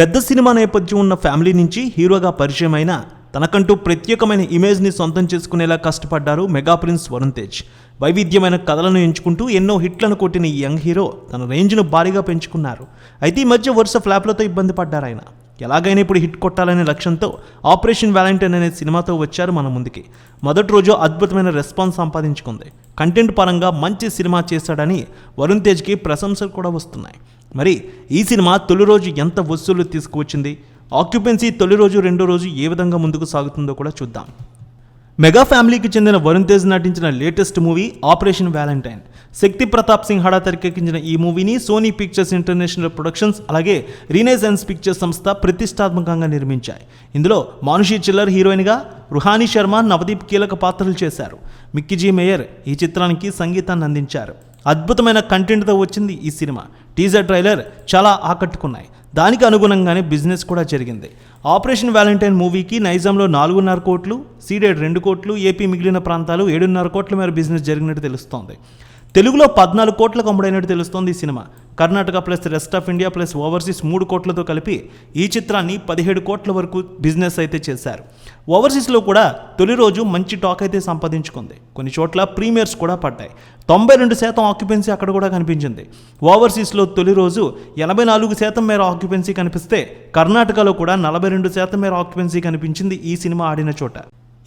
పెద్ద సినిమా నేపథ్యం ఉన్న ఫ్యామిలీ నుంచి హీరోగా పరిచయం అయిన తనకంటూ ప్రత్యేకమైన ఇమేజ్ని సొంతం చేసుకునేలా కష్టపడ్డారు మెగా ప్రిన్స్ వరుణ్ తేజ్. వైవిధ్యమైన కథలను ఎంచుకుంటూ ఎన్నో హిట్లను కొట్టిన ఈ యంగ్ హీరో తన రేంజ్ను భారీగా పెంచుకున్నారు. అయితే ఈ మధ్య వరుస ఫ్లాప్లతో ఇబ్బంది పడ్డారు ఆయన ఎలాగైనా ఇప్పుడు హిట్ కొట్టాలనే లక్ష్యంతో ఆపరేషన్ వ్యాలంటైన్ అనే సినిమాతో వచ్చారు మన ముందుకి. మొదటి రోజు అద్భుతమైన రెస్పాన్స్ సంపాదించుకుంది. కంటెంట్ పరంగా మంచి సినిమా చేశాడని వరుణ్ తేజ్కి ప్రశంసలు కూడా వస్తున్నాయి. మరి ఈ సినిమా తొలి రోజు ఎంత వసూలు తీసుకువచ్చింది? ఆక్యుపెన్సీ తొలి రోజు రెండో రోజు ఏ విధంగా ముందుకు సాగుతుందో కూడా చూద్దాం. మెగా ఫ్యామిలీకి చెందిన వరుణ్ తేజ్ నటించిన latest movie operation valentine. Shakti Pratap Singh Hada తెరకెక్కించిన ఈ మూవీని సోనీ పిక్చర్స్ ఇంటర్నేషనల్ ప్రొడక్షన్స్ అలాగే రీనేజెన్స్ పిక్చర్స్ సంస్థ ప్రతిష్టాత్మకంగా నిర్మించాయి. ఇందులో మానుషి చిల్లర్ హీరోయిన్గా రుహానీ శర్మ నవదీప్ కీలక పాత్రలు చేశారు. మిక్కిజీ మేయర్ ఈ చిత్రానికి సంగీతాన్ని అందించారు. అద్భుతమైన కంటెంట్తో వచ్చింది ఈ సినిమా. టీజర్ ట్రైలర్ చాలా ఆకట్టుకున్నాయి. దానికి అనుగుణంగానే బిజినెస్ కూడా జరిగింది. ఆపరేషన్ వ్యాలంటైన్ మూవీకి నైజాంలో నాలుగున్నర కోట్లు సీడెడ్ రెండు కోట్లు ఏపీ మిగిలిన ప్రాంతాలు ఏడున్నర కోట్ల మేర బిజినెస్ జరిగినట్టు తెలుస్తోంది. తెలుగులో పద్నాలుగు కోట్లకు అమ్ముడైనట్టు తెలుస్తోంది ఈ cinema. Karnataka plus rest of India plus overseas మూడు కోట్లతో కలిపి ఈ చిత్రాన్ని పదిహేడు కోట్ల వరకు బిజినెస్ అయితే చేశారు. ఓవర్సీస్లో కూడా తొలి రోజు మంచి టాక్ అయితే సంపాదించుకుంది. కొన్ని చోట్ల ప్రీమియర్స్ కూడా పడ్డాయి. తొంభై రెండు శాతం ఆక్యుపెన్సీ అక్కడ కూడా కనిపించింది. ఓవర్సీస్లో తొలి రోజు ఎనభై నాలుగు శాతం మేర ఆక్యుపెన్సీ కనిపిస్తే కర్ణాటకలో కూడా నలభై రెండు శాతం మేర ఆక్యుపెన్సీ కనిపించింది ఈ సినిమా ఆడిన చోట.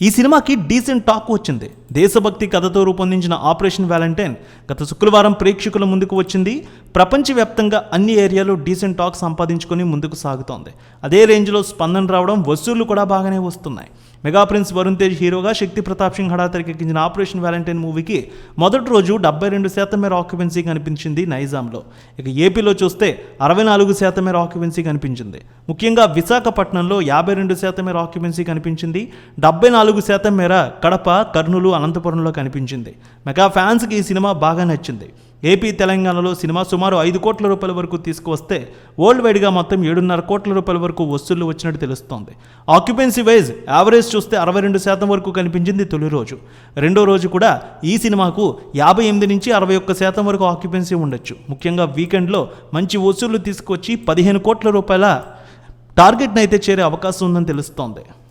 ఈ సినిమాకి డీసెంట్ టాక్ వచ్చింది. దేశభక్తి కథతో రూపొందించిన ఆపరేషన్ వ్యాలంటైన్ గత శుక్రవారం ప్రేక్షకుల ముందుకు వచ్చింది. ప్రపంచవ్యాప్తంగా అన్ని ఏరియాలో డీసెంట్ టాక్ సంపాదించుకొని ముందుకు సాగుతోంది. అదే రేంజ్లో స్పందన రావడం వసూళ్ళు కూడా బాగానే వస్తున్నాయి. మెగా ప్రిన్స్ వరుణ్ తేజ్ హీరోగా శక్తి ప్రతాప్ సింగ్ హడా తెరకెక్కించిన ఆపరేషన్ వ్యాలంటైన్ మూవీకి మొదటి రోజు డెబ్బై రెండు శాతం మేర ఆక్యుపెన్సీ కనిపించింది నైజాంలో. ఇక ఏపీలో చూస్తే అరవై నాలుగు శాతం మేర ఆక్యుపెన్సీ కనిపించింది. ముఖ్యంగా విశాఖపట్నంలో యాభై రెండు శాతం మేర ఆక్యుపెన్సీ కనిపించింది. డెబ్బై నాలుగు శాతం మేర కడప కర్నూలు అనంతపురంలో కనిపించింది. మెగా ఫ్యాన్స్కి ఈ సినిమా బాగా నచ్చింది. ఏపీ తెలంగాణలో సినిమా సుమారు ఐదు కోట్ల రూపాయల వరకు తీసుకువస్తే వరల్డ్ వైడ్గా మొత్తం ఏడున్నర కోట్ల రూపాయల వరకు వసూళ్ళు వచ్చినట్టు తెలుస్తోంది. ఆక్యుపెన్సీ వైజ్ యావరేజ్ చూస్తే అరవై రెండు శాతం వరకు కనిపించింది తొలి రోజు. రెండో రోజు కూడా ఈ సినిమాకు యాభై ఎనిమిది నుంచి అరవై ఒక్క శాతం వరకు ఆక్యుపెన్సీ ఉండొచ్చు. ముఖ్యంగా వీకెండ్లో మంచి వసూళ్ళు తీసుకొచ్చి పదిహేను కోట్ల రూపాయల టార్గెట్ని అయితే చేరే అవకాశం ఉందని తెలుస్తోంది.